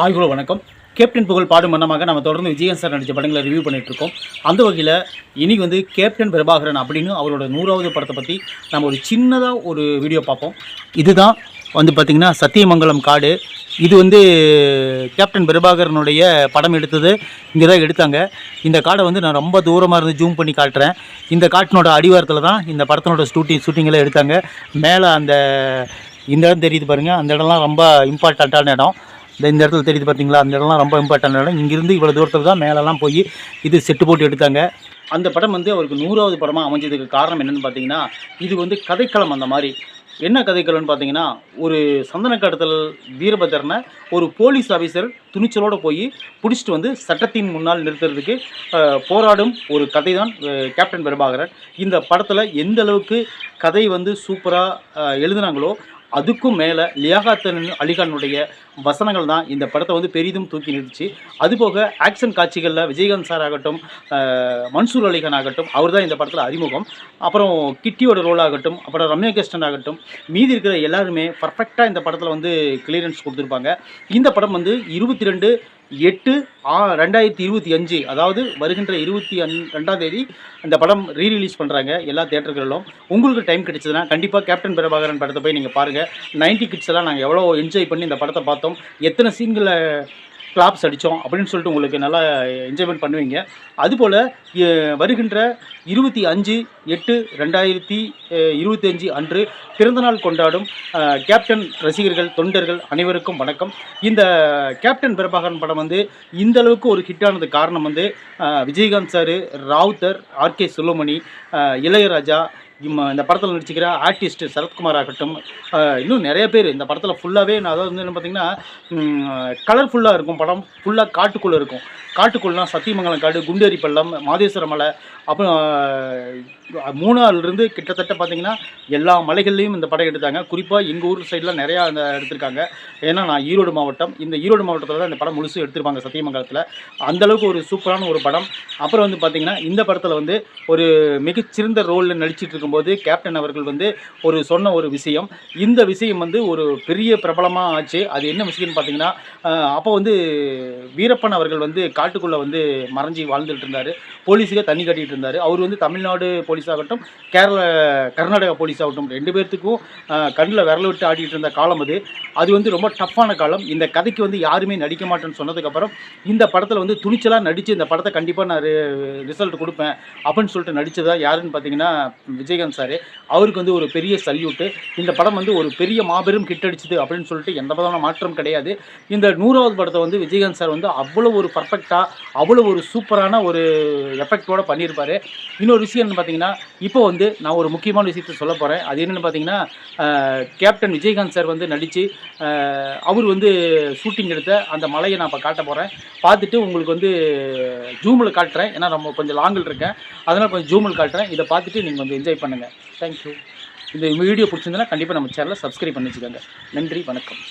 ஆய்வுல வணக்கம். கேப்டன் புகழ் பாடும் மன்னமாக நம்ம தொடர்ந்து விஜயன் சார் நடித்த படங்களை ரிவ்யூ பண்ணிகிட்ருக்கோம் அந்த வகையில் இனி வந்து கேப்டன் பிரபாகரன் அப்படின்னு அவரோட நூறாவது படத்தை பற்றி நம்ம ஒரு சின்னதாக ஒரு வீடியோ பார்ப்போம். இதுதான் வந்து பார்த்திங்கன்னா சத்தியமங்கலம் காடு. இது வந்து கேப்டன் பிரபாகரனுடைய படம் எடுத்தது. இங்கே தான் எடுத்தாங்க. இந்த காடை வந்து நான் ரொம்ப தூரமாக இருந்து ஜூம் பண்ணி காட்டுறேன். இந்த காட்டினோட அடிவாரத்தில் தான் இந்த படத்தினோட ஷூட்டிங் ஷூட்டிங்கெல்லாம் எடுத்தாங்க. மேலே அந்த இந்த இடம் தெரியுது பாருங்கள் அந்த இடம்லாம் ரொம்ப இம்பார்ட்டண்ட்டான இடம். இந்த இடத்துல தெரியுது பார்த்தீங்களா? அந்த இடம்லாம் ரொம்ப இம்பார்ட்டன் இடம். இங்கிருந்து இவ்வளோ தூரத்தில் தான் மேலெல்லாம் போய் இது செட்டு போட்டு எடுத்தாங்க. அந்த படம் வந்து அவருக்கு நூறாவது படமாக அமைஞ்சதுக்கு காரணம் என்னென்னு பார்த்தீங்கன்னா இது வந்து கதைக்களம் அந்த மாதிரி. என்ன கதைக்களம்னு பார்த்தீங்கன்னா ஒரு சந்தன கடத்தல் வீரபத்திரனை ஒரு போலீஸ் ஆஃபீஸர் துணிச்சலோடு போய் பிடிச்சிட்டு வந்து சட்டத்தின் முன்னால் நிறுத்துறதுக்கு போராடும் ஒரு கதை தான் கேப்டன் பிரபாகரன். இந்த படத்தில் எந்த அளவுக்கு கதை வந்து சூப்பராக எழுதுனாங்களோ அதுக்கும் மேலே லியாகாத்தன் அலிகானுடைய வசனங்கள் தான் இந்த படத்தை வந்து பெரிதும் தூக்கி நிறுத்துச்சு. அதுபோக ஆக்ஷன் காட்சிகளில் விஜயகாந்த் சார் ஆகட்டும் மன்சூர் அலிகான் ஆகட்டும் அவர் தான் இந்த படத்தில் அறிமுகம். அப்புறம் கிட்டியோட ரோல் ஆகட்டும் அப்புறம் ரம்யா கிருஷ்ணன் ஆகட்டும் மீதி இருக்கிற எல்லாருமே பர்ஃபெக்டாக இந்த படத்தில் வந்து கிளியரன்ஸ் கொடுத்துருப்பாங்க. இந்த படம் வந்து இருபத்தி ரெண்டு எட்டு ஆ ரெண்டாயிரத்தி இருபத்தி அஞ்சு அதாவது வருகின்ற இருபத்தி அஞ் ரெண்டாம் தேதி அந்த படம் ரீ ரிலீஸ் பண்ணுறாங்க எல்லா தேட்டர்களிலும் உங்களுக்கு டைம் கிடைச்சதுன்னா கண்டிப்பாக கேப்டன் பிரபாகரன் படத்தை போய் நீங்கள் பாருங்கள் நைன்டி கிட்ஸ் எல்லாம் நாங்கள் எவ்வளோ என்ஜாய் பண்ணி இந்த படத்தை பார்த்தோம். எத்தனை சீன்களை கிளாப்ஸ் அடித்தோம் அப்படின்னு சொல்லிட்டு உங்களுக்கு நல்லா என்ஜாய்மெண்ட் பண்ணுவீங்க. அதுபோல் வருகின்ற இருபத்தி அஞ்சு எட்டு ரெண்டாயிரத்தி இருபத்தி அஞ்சு அன்று பிறந்தநாள் கொண்டாடும் கேப்டன் ரசிகர்கள் தொண்டர்கள் அனைவருக்கும் வணக்கம். இந்த கேப்டன் பிரபாகரன் படம் வந்து இந்த அளவுக்கு ஒரு ஹிட்டானது காரணம் வந்து விஜயகாந்த் சார் ராவுத்தர் ஆர்கே சுலமணி இளையராஜா இம்ம இந்த படத்தில் நடிச்சிக்கிற ஆர்டிஸ்ட் சரத்குமார் ஆகட்டும் இன்னும் நிறைய பேர் இந்த படத்தில் ஃபுல்லாகவே நான் அதாவது வந்து என்ன பார்த்தீங்கன்னா கலர்ஃபுல்லாக இருக்கும் படம். ஃபுல்லாக காட்டுக்குள்ளே இருக்கும். காட்டுக்குள்ளனா சத்தியமங்கலம் காடு குண்டேரி பள்ளம் மாதேஸ்வர மலை அப்புறம் மூணாறுலேருந்து கிட்டத்தட்ட பார்த்தீங்கன்னா எல்லா மலைகள்லையும் இந்த படம் எடுத்தாங்க. குறிப்பாக எங்கள் ஊர் சைடில் நிறையா அந்த எடுத்திருக்காங்க. ஏன்னா நான் ஈரோடு மாவட்டம். இந்த ஈரோடு மாவட்டத்தில் தான் இந்த படம் முழுசும் எடுத்திருப்பாங்க சத்தியமங்கலத்தில். அந்தளவுக்கு ஒரு சூப்பரான ஒரு படம். அப்புறம் வந்து பார்த்தீங்கன்னா இந்த படத்தில் வந்து ஒரு மிகச்சிறந்த ரோலில் நடிச்சிட்டு இருக்கும்போது கேப்டன் அவர்கள் வந்து ஒரு சொன்ன ஒரு விஷயம். இந்த விஷயம் வந்து ஒரு பெரிய பிரபலமாக ஆச்சு. அது என்ன விஷயம்னு பார்த்தீங்கன்னா அப்போ வந்து வீரப்பன் அவர்கள் வந்து காட்டுக்குள்ளே வந்து மறைஞ்சி வாழ்ந்துட்டு இருந்தார். போலீஸுக்கு தண்ணி கட்டிகிட்டு இருந்தார். அவர் வந்து தமிழ்நாடு போலீஸ் ஆகட்டும் கேரள கர்நாடகா போலீஸ் ஆகட்டும் ரெண்டு பேர்த்துக்கும் கண்ணில் விரல விட்டு ஆடிட்டு இருந்த காலம் அது. அது வந்து ரொம்ப டஃப்பான காலம். இந்த கதைக்கு வந்து யாருமே நடிக்க மாட்டேன்னு சொன்னதுக்கப்புறம் இந்த படத்தில் வந்து துணிச்சலாக நடித்து இந்த படத்தை கண்டிப்பாக நான் ரிசல்ட் கொடுப்பேன் அப்படின்னு சொல்லிட்டு நடித்ததா யாருன்னு பார்த்தீங்கன்னா விஜயகாந்த் சார். அவருக்கு வந்து ஒரு பெரிய சல்யூட்டு. இந்த படம் வந்து ஒரு பெரிய மாபெரும் ஹிட் அடிச்சுது அப்படின்னு சொல்லிட்டு எந்த விதமான மாற்றம் கிடையாது. இந்த நூறாவது படத்தை வந்து விஜயகாந்த் சார் வந்து அவ்வளோ ஒரு பர்ஃபெக்டாக அவ்வளோ ஒரு சூப்பரான ஒரு எஃபெக்டோடு பண்ணியிருப்பார். இன்னொரு விஷயம் பார்த்தீங்கன்னா இப்போ வந்து நான் ஒரு முக்கியமான விஷயத்தை சொல்ல போகிறேன் அது என்னென்னு பார்த்தீங்கன்னா கேப்டன் விஜயகாந்த் சார் வந்து நடித்து அவர் வந்து ஷூட்டிங் எடுத்த அந்த மலையை நான் இப்போ காட்ட போகிறேன் பார்த்துட்டு உங்களுக்கு வந்து ஜூமில் காட்டுறேன். ஏன்னா நம்ம கொஞ்சம் லாங்கில் இருக்கேன். அதனால் கொஞ்சம் ஜூமில் காட்டுறேன். இதை பார்த்துட்டு நீங்கள் வந்து என்ஜாய் பண்ணுங்கள் தேங்க்யூ இந்த வீடியோ பிடிச்சிருந்தனா கண்டிப்பாக நம்ம சேனலை சப்ஸ்கிரைப் பண்ணி வச்சுக்கோங்க நன்றி வணக்கம்.